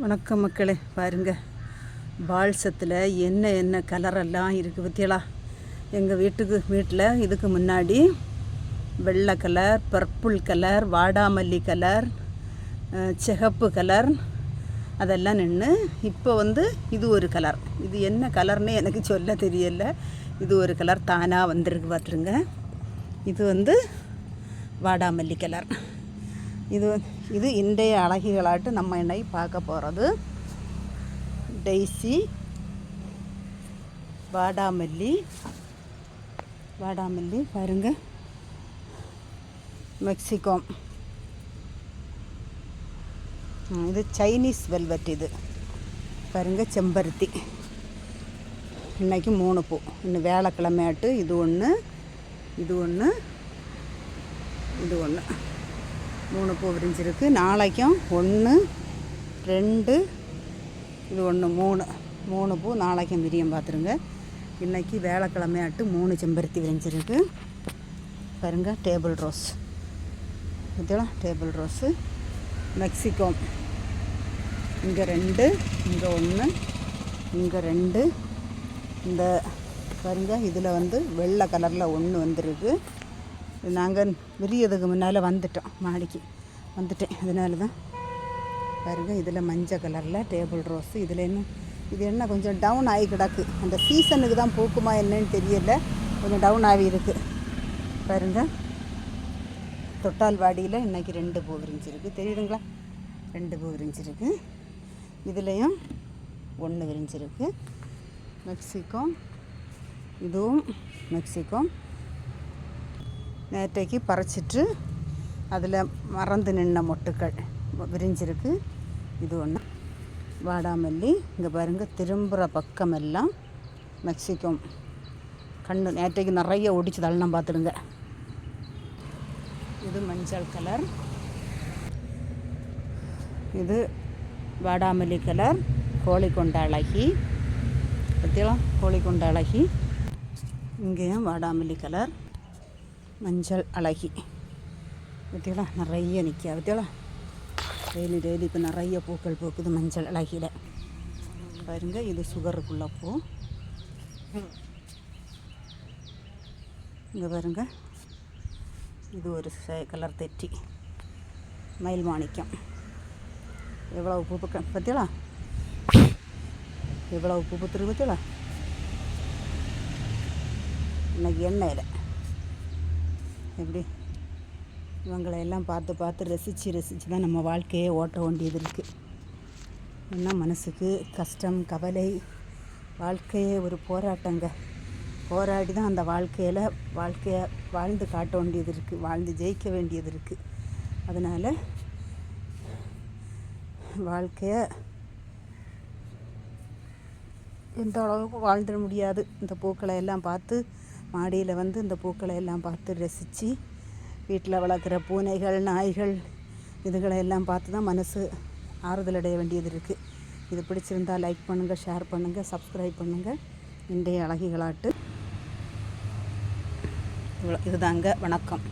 வணக்கம் மக்களே பாருங்கள் பால்சத்தில் என்ன என்ன கலரெல்லாம் இருக்குது பத்தியலா? எங்கள் வீட்டுக்கு வீட்டில் இதுக்கு முன்னாடி வெள்ளை கலர் பர்பிள் கலர் வாடாமல்லி கலர் சிகப்பு கலர் அதெல்லாம் நின்று இப்போ வந்து இது ஒரு கலர். இது என்ன கலர்னு எனக்கு சொல்ல தெரியல. இது ஒரு கலர் தானாக வந்திருக்கு பார்த்துருங்க இது வந்து வாடாமல்லி கலர். இது இது இன்றைய அழகிகளாட்டு நம்ம இன்னைக்கு பார்க்க போகிறது டெய்ஸி வாடாமல்லி வாடாமல்லி பாருங்க. மெக்சிகோ. இது சைனீஸ் வெல்வெட் இது. பாருங்க செம்பருத்தி. இன்னைக்கு மூணு பூ. இன்னும் வேலைக்கிழமையாட்டு இது ஒன்று இது ஒன்று இது ஒன்று மூணு பூ விரிஞ்சிருக்கு. நாளைக்கும் ஒன்று ரெண்டு இது ஒன்று மூணு. மூணு பூ நாளைக்கும் விரியம் பார்த்துருங்க இன்றைக்கி வேலைக்கிழமையாட்டு மூணு செம்பருத்தி விரிஞ்சிருக்கு. பாருங்க டேபிள் ரோஸ். இதெல்லாம் டேபிள் ரோஸு. மெக்சிகோம் இங்கே ரெண்டு இங்கே ஒன்று இங்கே ரெண்டு. இந்த பாருங்க இதில் வந்து வெள்ளை கலரில் ஒன்று வந்திருக்கு. நாங்கள் விரியதுக்கு முன்னால் வந்துட்டோம் மாடிக்கு. வந்துட்டேன். அதனால தான் பாருங்கள் இதில் மஞ்சள் கலரில் டேபிள் ரோஸு இதில் என்ன இது என்ன கொஞ்சம் டவுன் ஆகி கிடக்கு. அந்த சீசனுக்கு தான் பூக்குமா என்னன்னு தெரியல. கொஞ்சம் டவுன் ஆகி இருக்கு. பாருங்க தொட்டால்வாடியில் இன்றைக்கி ரெண்டு பூ விரிஞ்சிருக்கு தெரியுதுங்களா? ரெண்டு பூ விரிஞ்சிருக்கு இதுலேயும் ஒன்று விரிஞ்சிருக்கு. மெக்சிகோ இதுவும் மெக்சிகோ. நேற்றைக்கு பறிச்சிட்டு அதில் மறந்து நின்ன மொட்டுக்கள் விரிஞ்சிருக்கு. இது ஒன்று வாடாமல்லி இங்கே பாருங்கள் திரும்புகிற பக்கமெல்லாம் மெக்சிகோ கண்ணு. நேற்றைக்கு நிறைய ஒடிச்சு தள்ளலாம் பார்த்துடுங்க. இது மஞ்சள் கலர். இது வாடாமல்லி கலர். கோழி கொண்ட அழகி. பற்றியெல்லாம் கொண்ட அழகி. இங்கேயும் வாடாமல்லி கலர். மஞ்சள் அழகி. பற்றியெல்லாம் நிறைய நிற்க பற்றியெல்லாம் டெய்லி டெய்லி இப்போ நிறைய பூக்கள் பூக்குது மஞ்சள் அழகியில். பாருங்க இது சுகருக்குள்ள பூ. இங்கே பாருங்க இது ஒரு கலர் தெற்றி மயில் மாணிக்கம். எவ்வளவு பூ பக்கம் பற்றியலா எவ்வளவு பூ பத்திருக்கு பற்றியலா இன்னைக்கு எண்ணெயில். எப்படி? இவங்களை எல்லாம் பார்த்து பார்த்து ரசித்து ரசித்து தான் நம்ம வாழ்க்கையை ஓட்ட வேண்டியது இருக்குது என்ன மனசுக்கு கஷ்டம் கவலை? வாழ்க்கையே ஒரு போராட்டங்க. போராடி தான் அந்த வாழ்க்கையில் வாழ்க்கையை வாழ்ந்து காட்ட வேண்டியது இருக்குது வாழ்ந்து ஜெயிக்க வேண்டியது இருக்குது அதனால் வாழ்க்கையை எந்த அளவுக்கு வாழ்ந்துட முடியாது. இந்த பூக்களை எல்லாம் பார்த்து மாடியில் வந்து இந்த பூக்களை எல்லாம் பார்த்து ரசித்து வீட்டில் வளர்க்குற பூனைகள் நாய்கள் இதுகளை எல்லாம் பார்த்து தான் மனசு ஆறுதல் அடைய வேண்டியது இருக்குது இது பிடிச்சிருந்தா லைக் பண்ணுங்கள் ஷேர் பண்ணுங்கள் சப்ஸ்கிரைப் பண்ணுங்கள் இன்றைய அழகிகளாட்டு. இவ்வளோ இதுதாங்க வணக்கம்.